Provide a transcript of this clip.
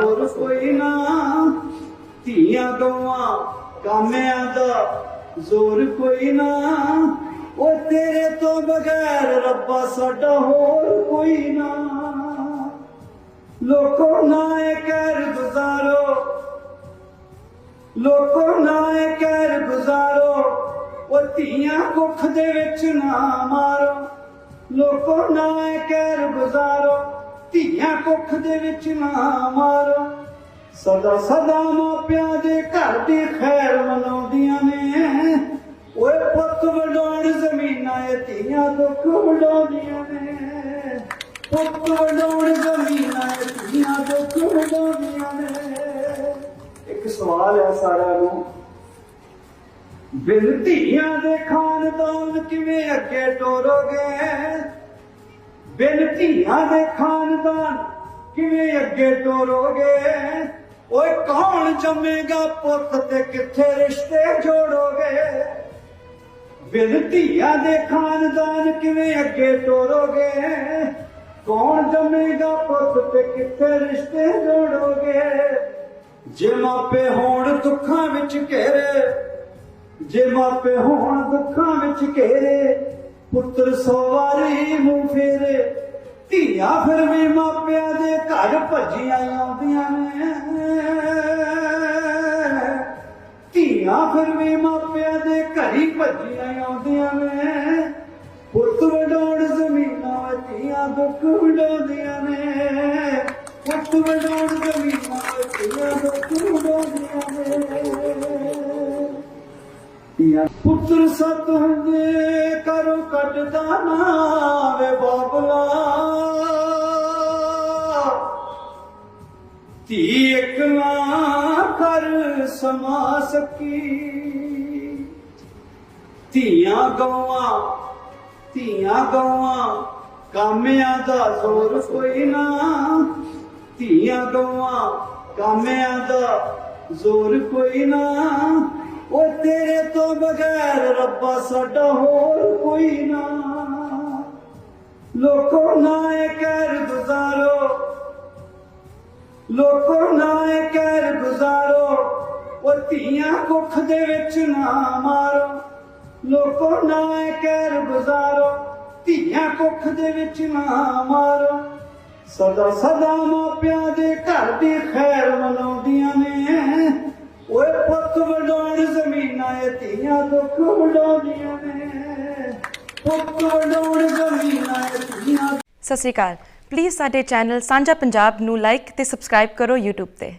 ਜ਼ੋਰ ਕੋਈ ਨਾ। ਧੀਆਂ ਗਵਾਂ ਕਾਮਿਆਂ ਦਾ ਜ਼ੋਰ ਕੋਈ ਨਾ। ਉਹ ਤੇਰੇ ਤੋਂ ਬਗੈਰ ਰੱਬਾ ਸਾਡਾ ਹੋਰ ਕੋਈ ਨਾ। ਲੋਕੋ ਨਾ ਇਹ ਕਹਿਰ ਗੁਜ਼ਾਰੋ। ਲੋਕੋ ਨਾ ਇਹ ਕਹਿਰ ਗੁਜ਼ਾਰੋ। ਉਹ ਧੀਆਂ ਕੁੱਖ ਦੇ ਵਿੱਚ ਨਾ ਮਾਰੋ। ਲੋਕੋ ਨਾ ਇਹ ਕਹਿਰ ਗੁਜ਼ਾਰੋ। ਧੀਆਂ ਕੁੱਖ ਦੇ ਵਿੱਚ ਨਾ ਮਾਰੋ। ਸਦਾ ਸਦਾ ਮਾਪਿਆਂ ਦੇ ਘਰ ਦੀ ਖੈਰ ਮਨਾਉਂਦੀਆਂ ਨੇ। ਓਏ ਪੁੱਤ ਵਡਾਉਣ ਜ਼ਮੀਨਾਂ, ਇਹ ਧੀਆਂ ਦੁੱਖ ਵਡਾਉਂਦੀਆਂ ਨੇ। ਪੁੱਤ ਵਡਾਉਣ ਜ਼ਮੀਨਾਂ, ਇਹ ਧੀਆਂ ਦੁੱਖ ਵਡਾਉਂਦੀਆਂ ਨੇ। ਇੱਕ ਸਵਾਲ ਹੈ ਸਾਰਿਆਂ ਨੂੰ। ਬਿਨ ਧੀਆਂ ਦੇ ਖਾਨਦਾਨ ਕਿਵੇਂ ਅੱਗੇ ਟੋਰੋਗੇ ਬਿਨ ਧੀਆਂ ਦੇ ਖਾਨਦਾਨ, ਕਿਵੇਂ ਅੱਗੇ ਟੋਰੋਗੇ ਓਏ ਕੌਣ ਜੰਮੇਗਾ ਪੁੱਤ ਤੇ ਕਿੱਥੇ ਰਿਸ਼ਤੇ ਜੋੜੋਗੇ? ਬਿਨ ਧੀਆਂ ਦੇ ਖਾਨਦਾਨ, ਕਿਵੇਂ ਅੱਗੇ ਟੋਰੋਗੇ ਕੌਣ ਜੰਮੇਗਾ ਪੁੱਤ ਤੇ ਕਿੱਥੇ ਰਿਸ਼ਤੇ ਜੋੜੋਗੇ? ਜੇ ਮਾਪੇ ਹੋਣ ਦੁੱਖਾਂ ਵਿੱਚ ਘੇਰੇ, ਜੇ ਮਾਪੇ ਹੋਣ ਦੁੱਖਾਂ ਵਿੱਚ ਘੇਰੇ ਪੁੱਤਰ ਸਵਾਰੀ ਮੂੰਹ ਫੇਰੇ ਧੀਆਂ ਫਿਰ ਵੀ ਮਾਪਿਆਂ ਦੇ ਘਰ ਭੱਜੀਆਂ ਆਉਂਦੀਆਂ ਨੇ। ਧੀਆਂ ਫਿਰ ਵੀ ਮਾਪਿਆਂ ਦੇ ਘਰ ਹੀ ਭੱਜੀਆਂ ਆਉਂਦੀਆਂ ਨੇ। ਪੁੱਤਰ ਵਡਾਉਣ ਧੀਆਂ ਪੁੱਤਰ ਸਤ ਹੁੰਦੇ ਕਰੋ ਕੱਢਦਾ ਨਾ ਵੇ ਬਾਬਲਾ। ਧੀ ਇੱਕ ਨਾ ਕਰ ਸਮਾ ਸਕੀ। ਧੀਆਂ ਗਵਾਂ ਧੀਆਂ ਗਵਾਂ ਕਾਮਿਆਂ ਦਾ ਜ਼ੋਰ ਕੋਈ ਨਾ। ਧੀਆਂ ਗਵਾਂ ਕਾਮਿਆਂ ਦਾ ਜ਼ੋਰ ਕੋਈ ਨਾ। ਉਹ ਤੇਰੇ ਤੋਂ ਬਗੈਰ ਰੱਬਾ ਸਾਡਾ ਹੋਰ ਕੋਈ ਨਾ। ਲੋਕੋ ਨਾ ਇਹ ਕਹਿਰ ਗੁਜ਼ਾਰੋ। ਲੋਕੋ ਨਾ ਇਹ ਕਹਿਰ ਗੁਜ਼ਾਰੋ। ਉਹ ਧੀਆਂ ਕੁੱਖ ਦੇ ਵਿੱਚ ਨਾ ਮਾਰੋ। ਲੋਕੋ ਨਾ ਇਹ ਕਹਿਰ ਗੁਜ਼ਾਰੋ। ਧੀਆਂ ਕੁੱਖ ਦੇ ਵਿੱਚ ਨਾ ਮਾਰੋ। ਸਦਾ ਸਦਾ ਮਾਪਿਆਂ ਇਹ ਦੁੱਖ ਵਡਾਉਂਦੀਆਂ ਨੇ ਪੁੱਤ ਵਡਾਉਣ ਜ਼ਮੀਨਾਂ ਇਹ ਸਤਿ ਸ਼੍ਰੀ ਅਕਾਲ। ਪਲੀਜ਼ ਸਾਡੇ ਚੈਨਲ ਸਾਂਝਾ ਪੰਜਾਬ ਨੂੰ ਲਾਈਕ ਤੇ ਸਬਸਕ੍ਰਾਈਬ ਕਰੋ YouTube ਤੇ।